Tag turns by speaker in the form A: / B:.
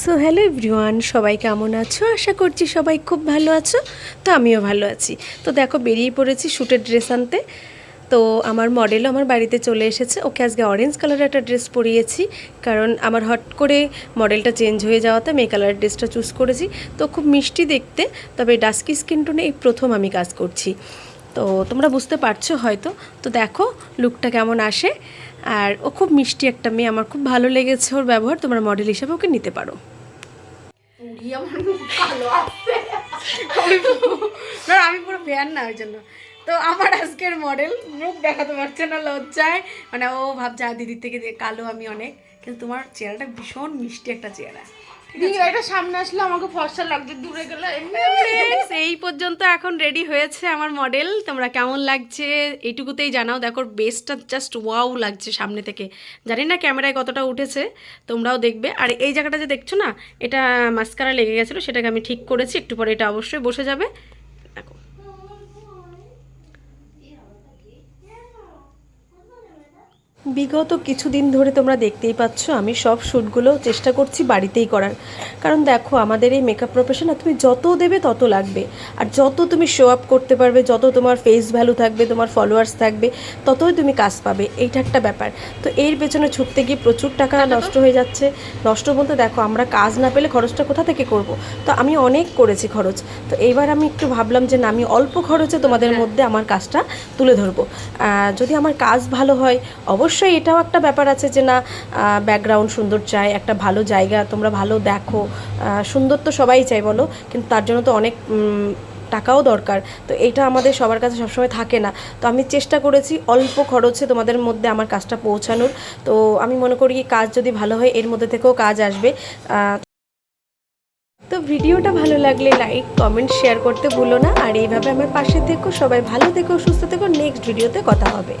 A: So hello everyone সবাই কেমন আছো? আশা করছি সবাই খুব ভালো আছো। তো আমিও ভালো আছি। তো দেখো, বেরিয়ে পড়েছি শ্যুটের ড্রেস আনতে। তো আমার মডেলও আমার বাড়িতে চলে এসেছে। ওকে আজকে অরেঞ্জ কালারের একটা ড্রেস পরিয়েছি। কারণ আমার হট করে মডেলটা চেঞ্জ হয়ে যাওয়াতে আমি এই কালারের ড্রেসটা চুজ করেছি। তো খুব মিষ্টি দেখতে, তবে ডাস্কি স্কিন টোনে এই প্রথম আমি কাজ করছি। তো তোমরা বুঝতে পারছ হয়তো। তো দেখো লুকটা কেমন আসে। আর ও খুব মিষ্টি একটা মেয়ে আমার খুব ভালো লেগেছে ওর ব্যবহার তোমরা মডেল হিসেবে ওকে নিতে পারো। না আমি পুরো ফ্যান না ওই জন্য। তো আমার আজকের মডেল মুখ দেখাতে পারছে না লজ্জায়। মানে ও ভাবছে দিদির থেকে যে কালো আমি অনেক। কিন্তু তোমার চেহারাটা ভীষণ মিষ্টি একটা চেহারা।
B: দিদি এটা সামনে আসলে আমাকে ফর্সা লাগছে দূরে গেলে এমনি
A: এই পর্যন্ত এখন রেডি হয়েছে আমার মডেল তোমরা কেমন লাগছে এইটুকুতেই জানাও। দেখো বেসটা জাস্ট ওয়াও লাগছে সামনে থেকে। জানি না ক্যামেরায় কতটা উঠেছে, তোমরাও দেখবে। আর এই জায়গাটা যে দেখছ না, এটা মাস্কারা লেগে গেছিল, সেটাকে আমি ঠিক করেছি। একটু পরে এটা অবশ্যই বসে যাবে দেখো বিগত কিছুদিন ধরে তোমরা দেখতেই পাচ্ছ আমি সব শ্যুটগুলো চেষ্টা করছি বাড়িতেই করার। কারণ দেখো আমাদের এই মেকআপ প্রফেশনে তুমি যত দেবে তত লাগবে। আর যত তুমি শো আপ করতে পারবে যত তোমার ফেস ভ্যালু থাকবে তোমার ফলোয়ার্স থাকবে ততই তুমি কাজ পাবে। এইটা একটা ব্যাপার। তো এর পেছনে ছুটতে গিয়ে প্রচুর টাকা নষ্ট হয়ে যাচ্ছে। নষ্ট বলতে দেখো আমরা কাজ না পেলে খরচটা কোথা থেকে করব? তো আমি অনেক করেছি খরচ। তো এইবার আমি একটু ভাবলাম যে না আমি অল্প খরচে তোমাদের মধ্যে আমার কাজটা তুলে ধরবো। যদি আমার কাজ ভালো হয় অবশ্যই এটাও একটা ব্যাপার আছে যে না ব্যাকগ্রাউন্ড সুন্দর চাই, একটা ভালো জায়গা তোমরা ভালো দেখো সুন্দর তো সবাই চাই বলো, কিন্তু তার জন্য তো অনেক টাকাও দরকার। তো এইটা আমাদের সবার কাছে সবসময় থাকে না। তো আমি চেষ্টা করেছি অল্প খরচে তোমাদের মধ্যে আমার কাজটা পৌঁছানোর। তো আমি মনে করি কাজ যদি ভালো হয়, এর মধ্যে থেকেও কাজ আসবে। তো ভিডিওটা ভালো লাগলে লাইক কমেন্ট শেয়ার করতে ভুলো না। আর এইভাবে আমার পাশে থেকো, সবাই ভালো থেকো, সুস্থ থেকো নেক্সট ভিডিওতে কথা হবে।